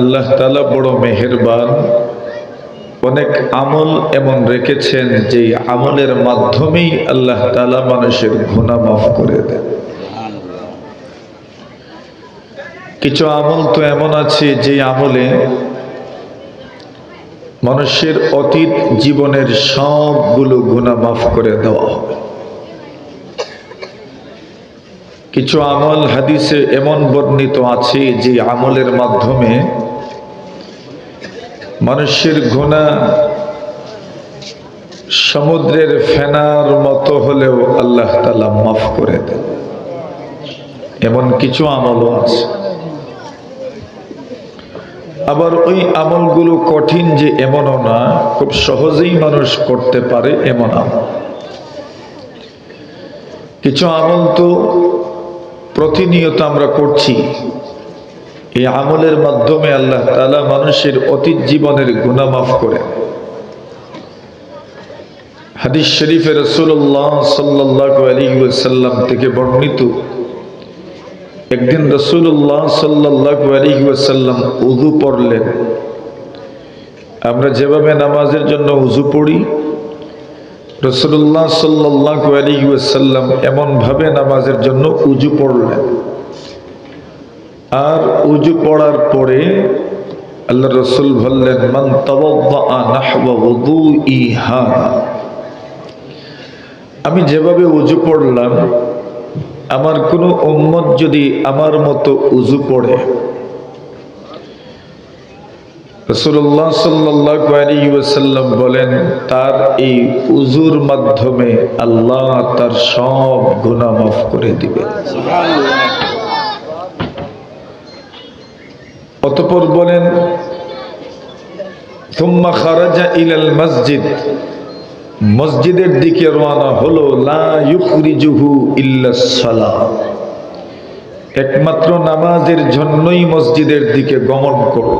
আল্লাহ তালা বড় মেহেরবান। অনেক আমল এমন রেখেছেন যে আমলের মাধ্যমেই আল্লাহ তালা মানুষের গুণা মাফ করে দেন। কিছু আমল তো এমন আছে যে আমলে মানুষের অতীত জীবনের সবগুলো গুণা মাফ করে দেওয়া হবে। কিছু আমল হাদিসে এমন বর্ণিত আছে যে আমলের মাধ্যমে মানুষের গুণা সমুদ্রের ফেনার মতো হলেও আল্লাহ তালা মাফ করে দেন। এমন কিছু আমলও আছে। আবার ওই আমলগুলো কঠিন যে এমনও না, খুব সহজেই মানুষ করতে পারে এমন আমল। কিছু আমল তো প্রতিনিয়ত আমরা করছি। এই আমলের মাধ্যমে আল্লাহ তালা মানুষের অতীত জীবনের গুণা মাফ করে। হাদিস শরীফে রসুল্লাহ সাল্লাহ আলী থেকে বর্ণিত, একদিন রসুল্লাহ সাল্লাহ আলী উজু পড়লেন। আমরা যেভাবে নামাজের জন্য উজু পড়ি রসুল্লাহ সাল্লাহ আলী এমনভাবে নামাজের জন্য উজু পড়লেন। আর উজু পড়ার পরে আল্লাহ রসুল বললেন, মান আমি যেভাবে উজু পড়লাম, আমার কোনো উম্মত যদি আমার মতো উজু পড়ে রসুল্লাহ সাল্লাম বলেন, তার এই উজুর মাধ্যমে আল্লাহ তার সব গুণা মাফ করে দিবে অতপর বলেন থুম্মা খারাজা ইলাল মসজিদ। মসজিদের দিকে রওনা হলো, লা ইউখরিজুহু সালাহ একমাত্র নামাজের জন্যই মসজিদের দিকে গমন করো।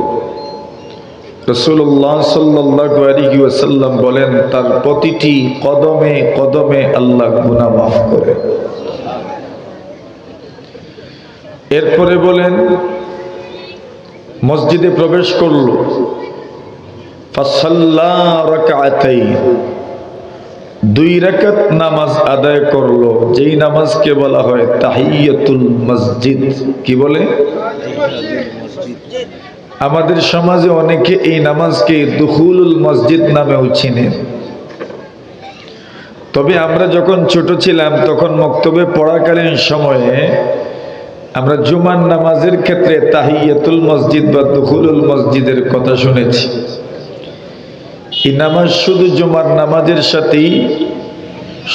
রসুল্লাহ ওয়াসাল্লাম বলেন, তার প্রতিটি কদমে কদমে আল্লাহ গুনাহ মাফ করে। এরপরে বলেন মসজিদে প্রবেশ করল। দুই রাকাত নামাজ আদায় করল। যেই নামাজকে বলা হয় তাহিয়াতুল মসজিদ। কি বলে? আমাদের সমাজে অনেকে এই নামাজকে দুহুলুল মসজিদ নামেও চিনে। তবে আমরা যখন ছোট ছিলাম, তখন মক্তবে পড়াকালীন সময়ে আমরা জুমার নামাজের ক্ষেত্রে তাহিয়াতুল মসজিদ বা দুহুলুল মসজিদের কথা শুনেছি। এই নামাজ শুধু জুমার নামাজের সাথেই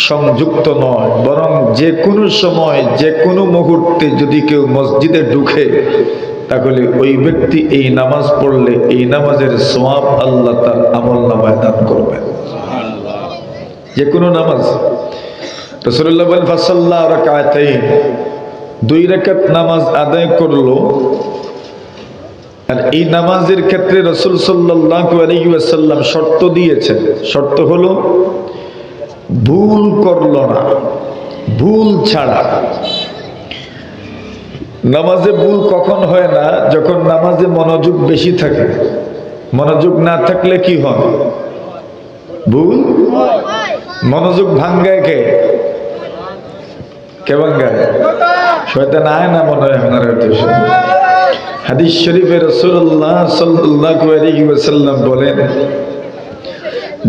সংযুক্ত নয়, বরং যে কোনো সময় যে কোনো মুহূর্তে যদি কেউ মসজিদে ঢুকে, তাহলে ওই ব্যক্তি এই নামাজ পড়লে এই নামাজের সোয়াব আল্লাহ তার আমল নামায় দান করবেন যে কোনো নামাজ রসুল্লাহ ফাসাল্লাহ রাকাতাইন। দুই রেখাত নামাজ আদায় করল। আর এই নামাজের ক্ষেত্রে রসুল সাল্লাম শর্ত দিয়েছেন। শর্ত হলো, ভুল করল না, ভুল ছাড়া। নামাজে ভুল কখন হয় না? যখন নামাজে মনোযোগ বেশি থাকে। মনোযোগ না থাকলে কি হয়? ভুল? মনোযোগ ভাঙ্গায় কে? কে ভাঙ্গায়? শয়তান আয় না মনে হয় আপনার হাদিস শরীফে রসুল্লাহ সাল্লাল্লাহু আলাইহি বলেন,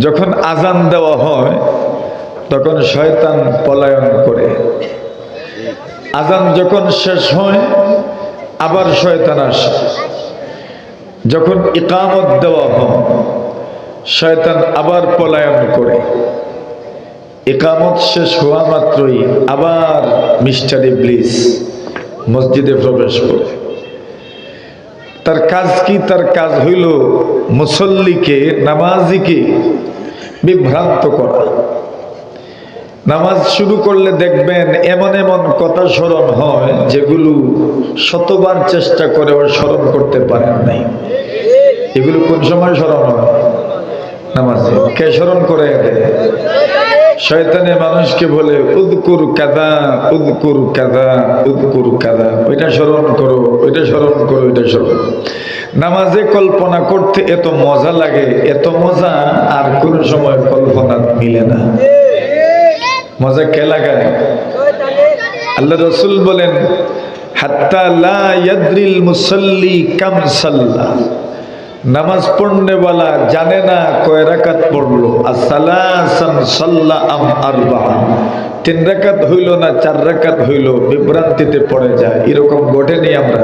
যখন আজান দেওয়া হয়, তখন শয়তান পলায়ন করে। আজান যখন শেষ হয়, আবার শয়তান আসে। যখন ইকামত দেওয়া হয়, শয়তান আবার পলায়ন করে। একামত শেষ হওয়া মাত্রই আবার মিস্টার ইবলিস মসজিদে প্রবেশ করে। তার কাজ কি? তার কাজ হইল মুসল্লিকে, নামাজিকে বিভ্রান্ত করা। নামাজ শুরু করলে দেখবেন এমন এমন কথা স্মরণ হয় যেগুলো শতবার চেষ্টা করে করেও স্মরণ করতে পারেন নাই। এগুলো কোন সময় স্মরণ হয়? নামাজে। কে স্মরণ করে? দেয় শয়তানে মানুষকে বলে, উদকুর কাদা উদকুর কাদা উদকুর কাদা। ওইটা স্মরণ করো, ওইটা স্মরণ করো, ওইটা স্মরণ নামাজে কল্পনা করতে এত মজা লাগে, এত মজা আর কোন সময় কল্পনা মিলে না। মজা কে লাগায়? আল্লাহ রসুল বলেন, হাত্তা লা ইয়াদরিল মুসল্লি কাম সাল্লা। নামাজ পড়নেওয়ালা জানে না কয় রাকাত পড়ল? সাল্লা আম তিন রাকাত হইল না চার রাকাত হইল? বিভ্রান্তিতে পড়ে যায়। এরকম ঘটেনি আমরা।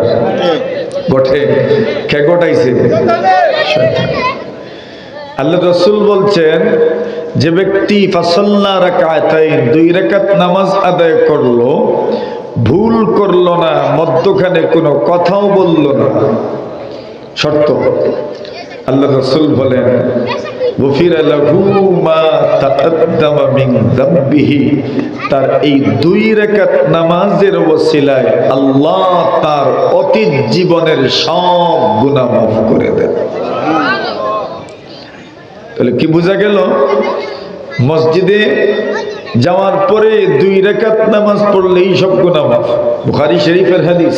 ঘটে। কে শয়তান। আল্লাহ রসুল বলছেন, যে ব্যক্তি ফাসল্লা রাকাতাইন, দুই রাকাত নামাজ আদায় করল, ভুল করল না, মধ্যখানে কোনো কথাও বলল না। শর্ত। আল্লাহ রসুল বলেন তার এই দুই রাকাত নামাজের ওসিলায় আল্লাহ তার অতীত জীবনের সব গুনাহ মাফ করে দেন। তাহলে কি বোঝা গেল? মসজিদে যাওয়ার পরে দুই রেখাত নামাজ পড়লেই সব গুনাহ মাফ। বুখারী শরীফের হাদিস।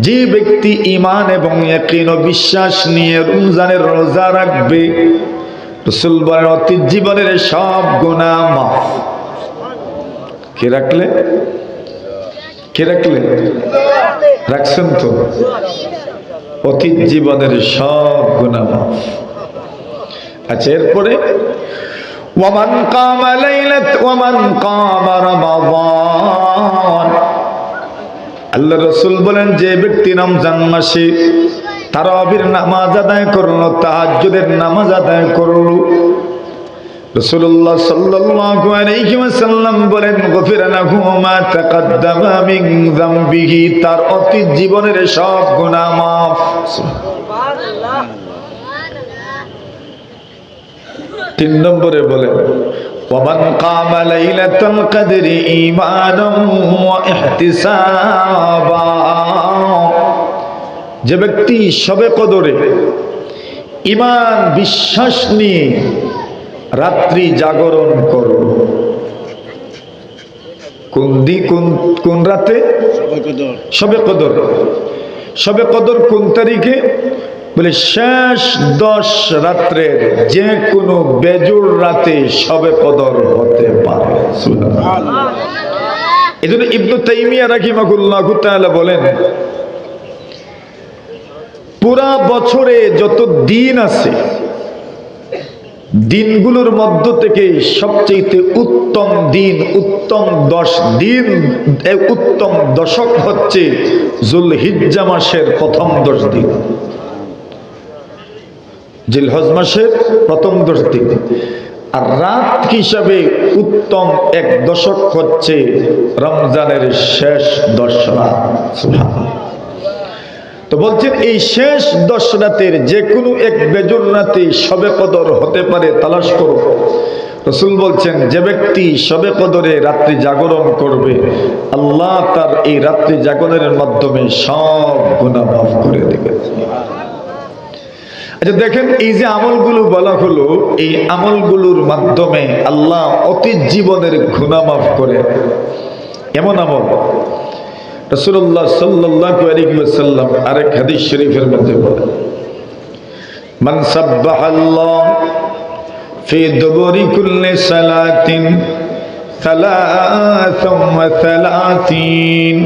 যে ব্যক্তি ইমান এবং একীন বিশ্বাস নিয়ে রমজানের রোজা রাখবে রসুলবারের অতীত জীবনের সব গোনা মাফ। কে রাখলে? কে রাখলে? রাখছেন তো? অতীত জীবনের সব গোনা মাফ। আচ্ছা এরপরে ওমান কামালাইলাত ওমান কামা রমাদান। আল্লাহ রসুল বলেন, যে ব্যক্তি রমজান মাসে তারাবির নামাজ আদায় করল, তাহাজ্জুদের নামাজ আদায় করল। সাল্লাল্লাহু বলেন তার অতীত জীবনের তিন নম্বরে বলে ومن قام ليلة القدر إيمانا واحتسابا যে ব্যক্তি সবে কদরে ইমান বিশ্বাস নিয়ে রাত্রি জাগরণ করল কোন দি কোন কোন রাতে সবে কদর সবে কদর কোন তারিখে বলে শেষ দশ রাত্রের যে কোনো বেজুর রাতে সবে কদর হতে পারে। এই জন্য ইবনু তাইমিয়া রাহিমাহুল্লাহ তাআলা বলেন পুরা বছরে যত দিন আছে দিনগুলোর মধ্য থেকে সবচেয়ে উত্তম দিন উত্তম দশ দিন উত্তম দশক হচ্ছে জুল হিজ্জা মাসের প্রথম দশ দিন। জিলহজ মাসের প্রথম দশ দিন আর রাত হিসাবে উত্তম এক দশক হচ্ছে রমজানের শেষ দশ রাত তো বলছেন, এই শেষ দশ রাতের যে কোনো এক বেজর রাতে সবে কদর হতে পারে, তালাশ করো রসুল বলছেন, যে ব্যক্তি সবে কদরে রাত্রি জাগরণ করবে, আল্লাহ তার এই রাত্রি জাগরণের মাধ্যমে সব গুণা মাফ করে দেবে আচ্ছা দেখেন এই যে আমলগুলো বলা হলো এই আমলগুলোর মাধ্যমে আল্লাহ অতীত জীবনের গুণা মাফ করে এমন আমল রসুল্লাহ সাল্লাল্লাহু আলাইহি ওয়াসাল্লাম আরেক হাদিস শরীফের মধ্যে বলেন মান সাব্বাহাল্লাহ ফি দুবুরি কুল্লি সালাতিন ثلاثا وثلاثين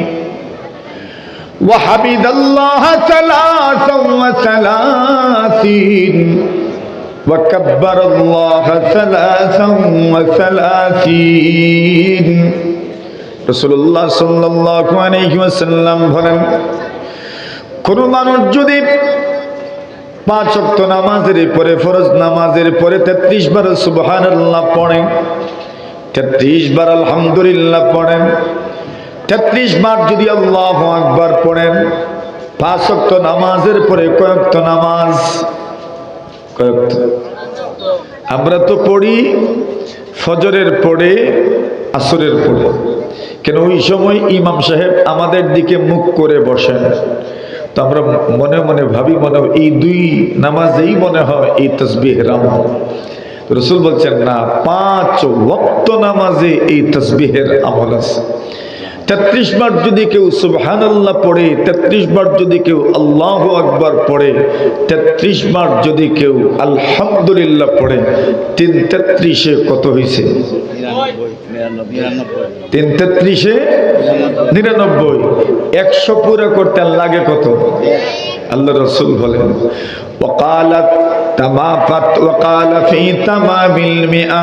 وحمد الله ثلاثا وثلاثين وكبر الله ثلاثا وثلاثين রসুল্লাহ সাল্লাল্লাহু আলাইহি ওয়াসাল্লাম বলেন কোন মানুষ যদি পাঁচ ওয়াক্ত নামাজের পরে ফরজ নামাজের পরে তেত্রিশ বার সুবহানাল্লাহ পড়েন তেত্রিশ বার আলহামদুলিল্লাহ পড়েন তেত্রিশ বার যদি আল্লাহ আকবার পড়েন, পাঁচ অক্ত নামাজের পরে কয়েকত নামাজ? কয়েকত আমরা তো পড়ি ফজরের পড়ে আসরের পড়ে কেন ওই সময় ইমাম সাহেব আমাদের দিকে মুখ করে বসেন। তো আমরা মনে মনে ভাবি, মনে এই দুই নামাজেই মনে হয় এই তসবিহ রাম। রসুল বলছেন, না, পাঁচ ওক্ত নামাজে এই তসবিহের আমল আছে। তেত্রিশ বার যদি কেউ সুবহান আল্লাহ পড়ে, তেত্রিশ বার যদি কেউ আল্লাহ আকবার পড়ে, তেত্রিশ বার যদি কেউ আলহামদুলিল্লাহ পড়ে, তিন তেত্রিশে কত হয়েছে তিন তেত্রিশে নিরানব্বই। একশো পুরো করতে লাগে কত? আল্লাহ রসুল বলেন ওকালত তামাফাত ওকালা তামা তামাবিল মিয়া।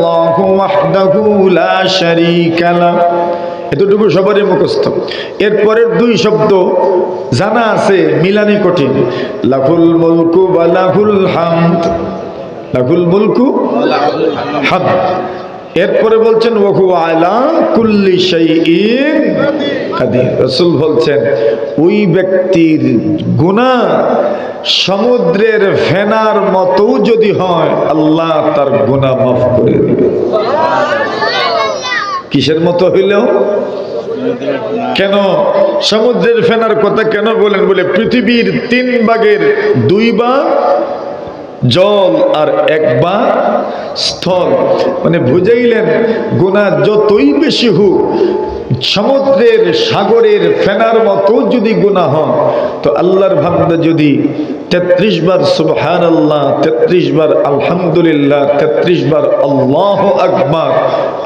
এতটুকু সবারই মুখস্থ। এরপরের দুই শব্দ জানা আছে, মিলানি কঠিন। লাফুল মুলকু বা লাহুল হামদ। লাফুল মুলকু হামদ। এরপরে বলছেন, ওহু আলা কুল্লি কাদির। রাসূল বলছেন, ওই ব্যক্তির গুনাহ সমুদ্রের ফেনার মতো যদি হয়, আল্লাহ তার গুনাহ মাফ করে দিবে। কিসের মতো হইলেও? কেন? সমুদ্রের ফেনার কথা কেন বলেন? বলে, পৃথিবীর তিন ভাগের দুই ভাগ জল আর এক বা স্থল। মানে বুঝাইলেন, গুণা যতই বেশি হোক, সমুদ্রের সাগরের ফেনার মতো যদি গুণা হন, তো আল্লাহর ভাবনা যদি তেত্রিশ বার সুবহান আল্লাহ তেত্রিশ বার আলহামদুলিল্লাহ, তেত্রিশ বার আল্লাহ আকবার।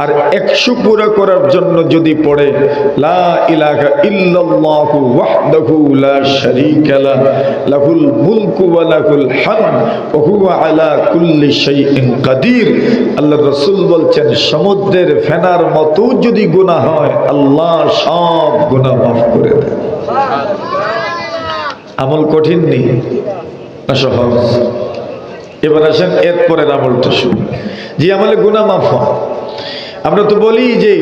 আর একশো পুরা করার জন্য যদি পড়ে, লা ইলাহা ইল্লাল্লাহু ওয়াহদাহু লা শারীকা লা, লাহুল মুলকু ওয়া লাহুল হামদ, ওয়া হুয়া আলা কুল্লি শাইইন কাদির। আল্লাহ রাসূল বলছেন, সমুদ্রের ফেনার মতো যদি গুনাহ হয়, আল্লাহ সব গুনাহ মাফ করে দেন আমল কঠিন নেই সহজ। এবার আসেন এরপরের আমলটা শুরু। যে আমলে গুনাহ মাফ আমরা তো বলি যে,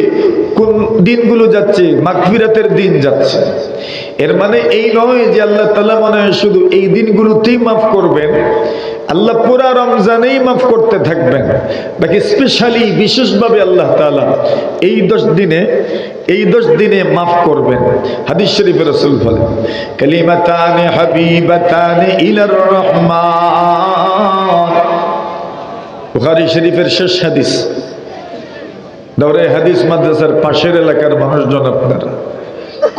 কোন দিনগুলো যাচ্ছে, মাগফিরাতের দিন যাচ্ছে। এর মানে এই নয় যে আল্লাহ তালা মনে হয় শুধু এই দিনগুলোতেই মাফ করবেন, আল্লাহ পুরা রমজানেই মাফ করতে থাকবেন। বাকি স্পেশালি বিশেষভাবে আল্লাহ তালা এই দশ দিনে এই দশ দিনে মাফ করবেন। হাদিস শরীফের রসুল বলেন কালিমাতানে হাবিবাতানে ইলার রহমান। বুখারী শরীফের শেষ হাদিস। দৌড়ে হাদিস মাদ্রাসার পাশের এলাকার মানুষজন আপনারা,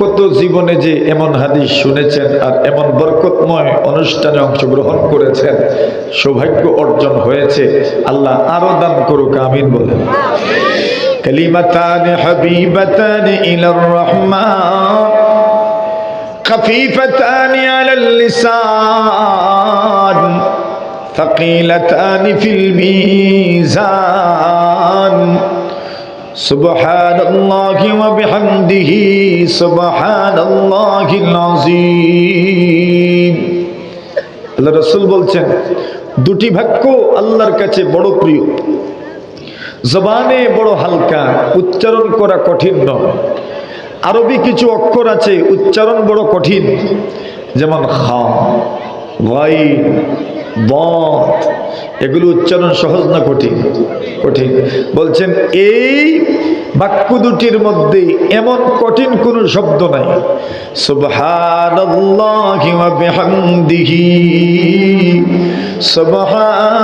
কত জীবনে যে এমন হাদিস শুনেছেন আর এমন বরকতময় অনুষ্ঠানে অংশগ্রহণ করেছেন, সৌভাগ্য অর্জন হয়েছে। আল্লাহ আরও দান করুক, আমিন বলেন। كلمتان حبيبتان إلى الرحمن خفيفتان على اللسان ثقيلتان في الميزان سبحان الله وبحمده سبحان الله العظيم আল্লাহ রসুল বলছেন দুটি বাক্য আল্লাহর কাছে বড় প্রিয় জবানে বড় হালকা, উচ্চারণ করা কঠিন নয়। আরবি কিছু অক্ষর আছে, উচ্চারণ বড় কঠিন। যেমন এগুলো উচ্চারণ সহজ না কঠিন? কঠিন। বলছেন, এই বাক্য দুটির মধ্যে এমন কঠিন কোনো শব্দ নাই। সুবহানিহি সুবহানিল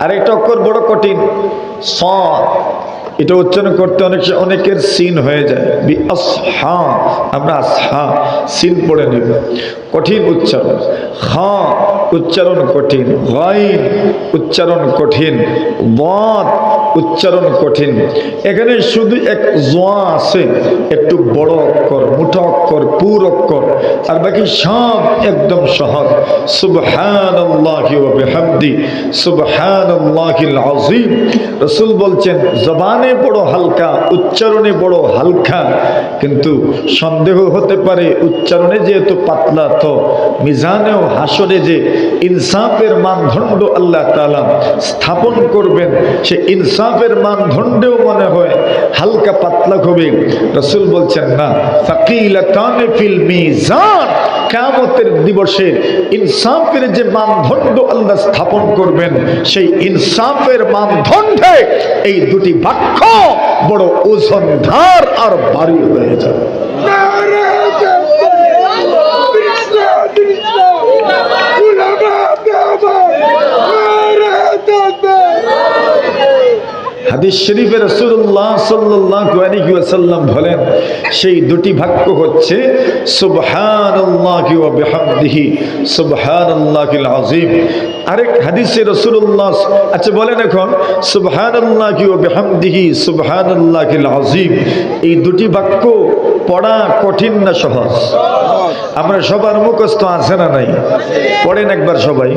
আর একটা অক্ষর বড় কঠিন। সদ এটা উচ্চারণ করতে অনেক অনেকের সিন হয়ে যায়। বি আসহা, আমরা আসহা, সিন পড়ে নেব। কঠিন উচ্চারণ। হা, উচ্চারণ কঠিন। গাইন উচ্চারণ কঠিন। বাদ, উচ্চারণ কঠিন। এখানে শুধু এক জোয়া আছে, একটু বড় অক্ষর মুঠা অক্ষর, পুর অক্ষর, আর বাকি সব একদম সহজ। বিহামদি, সুবহানাল্লাহিল আযীম। রাসূল বলছেন, জবানে বড় হালকা, উচ্চারণে বড় হালকা, কিন্তু সন্দেহ হতে পারে উচ্চারণে যেহেতু পাতলা, তো মিজানেও হাসরে যে ইনসাফের মানদণ্ড আল্লাহ তাআলা স্থাপন করবেন, সে ইনসাফের মানদণ্ডেও মনে হয় হালকা পাতলা হবে। রসুল বলছেন, না ফাকিলাতানে ফিল মিজান। কিয়ামতের দিবসে ইনসাফের যে মানদণ্ড আল্লাহ স্থাপন করবেন, সেই ইনসাফের মানদণ্ডে এই দুটি বাক্য বড় ওজনদার আর ভারী হয়ে যাবে হাদিস শরীফে রাসূলুল্লাহ সাল্লাল্লাহু আলাইহি ওয়াসাল্লাম বলেন, সেই দুটি বাক্য হচ্ছে বিহামদিহি, সুবহানাল্লাহিল আযীম। আরেক হাদিসে রাসূলুল্লাহ আচ্ছা বলেন এখন, সুবহানাল্লাহি ওয়া বিহামদিহি, সুবহানাল্লাহিল এই দুটি বাক্য পড়া কঠিন না সহজ? আমরা সবার মুখস্থ আছে না নাই? পড়েন একবার সবাই।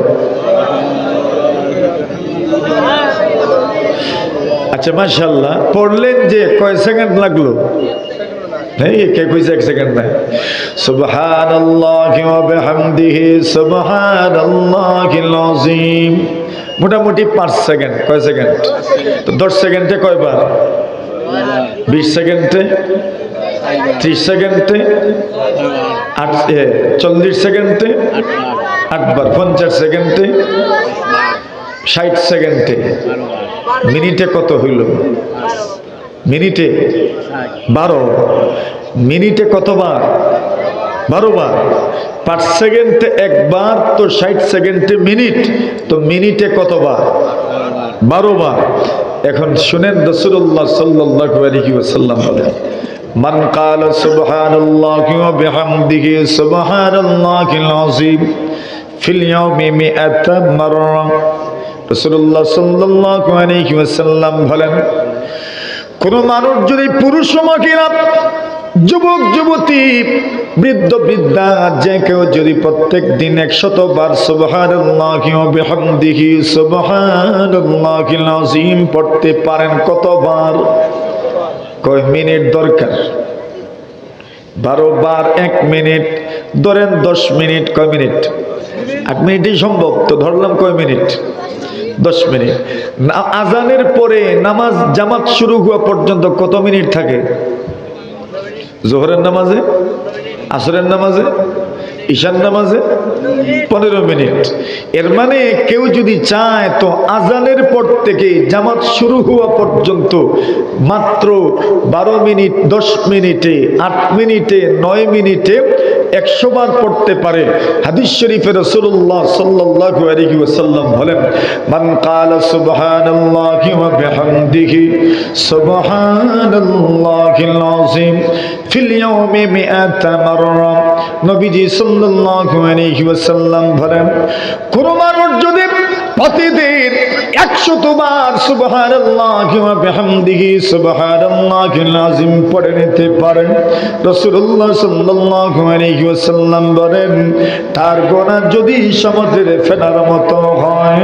আচ্ছা মাশাল্লাহ পড়লেন যে কয় সেকেন্ড লাগল? মোটামুটি পাঁচ সেকেন্ড, কয় সেকেন্ড? দশ সেকেন্ডে কয়বার? বিশ সেকেন্ডে? ত্রিশ সেকেন্ডে? আট চল্লিশ সেকেন্ডে? আটবার, পঞ্চাশ সেকেন্ডে? ষাট সেকেন্ডে মিনিটে কত হইল মিনিটে বারো মিনিটে কতবার বারো বার পাঁচ সেকেন্ডে একবার তো ষাট সেকেন্ডে মিনিট তো মিনিটে কতবার বারো বার এখন শুনেন রসুল্লাহ সাল্লাল্লাহু আলাইহি ওয়াসাল্লাম বলেন মান قال سبحان الله وبحمده سبحان الله العظيم في اليوم مئة مرة রসুল্লাহ ওয়াসাল্লাম বলেন, কোন মানুষ যদি পুরুষ মহিলা, যুবক, যুবতী, বৃদ্ধ, বৃদ্ধা, যে কেউ যদি প্রত্যেক দিন একশত বার সুবহানাল্লাহিল আযীম পড়তে পারেন কতবার? কয়, মিনিট দরকার। বারো বার এক মিনিট, ধরেন দশ মিনিট, কয় মিনিট? আট মিনিটই সম্ভব, তো ধরলাম কয় মিনিট? দশ মিনিট। আজানের পরে নামাজ, জামাত শুরু হওয়া পর্যন্ত কত মিনিট থাকে? জোহরের নামাজে? আসরের নামাজে? ঈশান নামাজে? পনেরো মিনিট। এর মানে কেউ যদি চায়, তো আজানের পর থেকে জামাত শুরু হওয়া পর্যন্ত মাত্র বারো মিনিট, দশ মিনিটে, আট মিনিটে, নয় মিনিটে একশো বার পড়তে পারে। হাদিস শরীফে রসুল্লাহ মাররা। নবীজি বলেন কোন মানুষ যদি প্রতিদিন একশত বার সুবহানাল্লাহি ওয়া বিহামদিহি সুবহানাল্লাহিল আযীম পড়ে নিতে পারেন। আলাইহি ওয়াসাল্লাম বলেন, তার গোনা যদি সমুদ্রের ফেনার মতো হয়,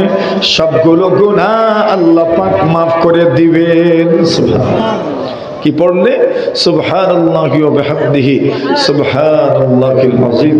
সবগুলো গোনা আল্লাহ পাক মাফ করে দিবেন। কি পড়লে? সুবহানাল্লাহি ওয়া বিহামদিহি, সুবহানাল্লাহিল আযীম।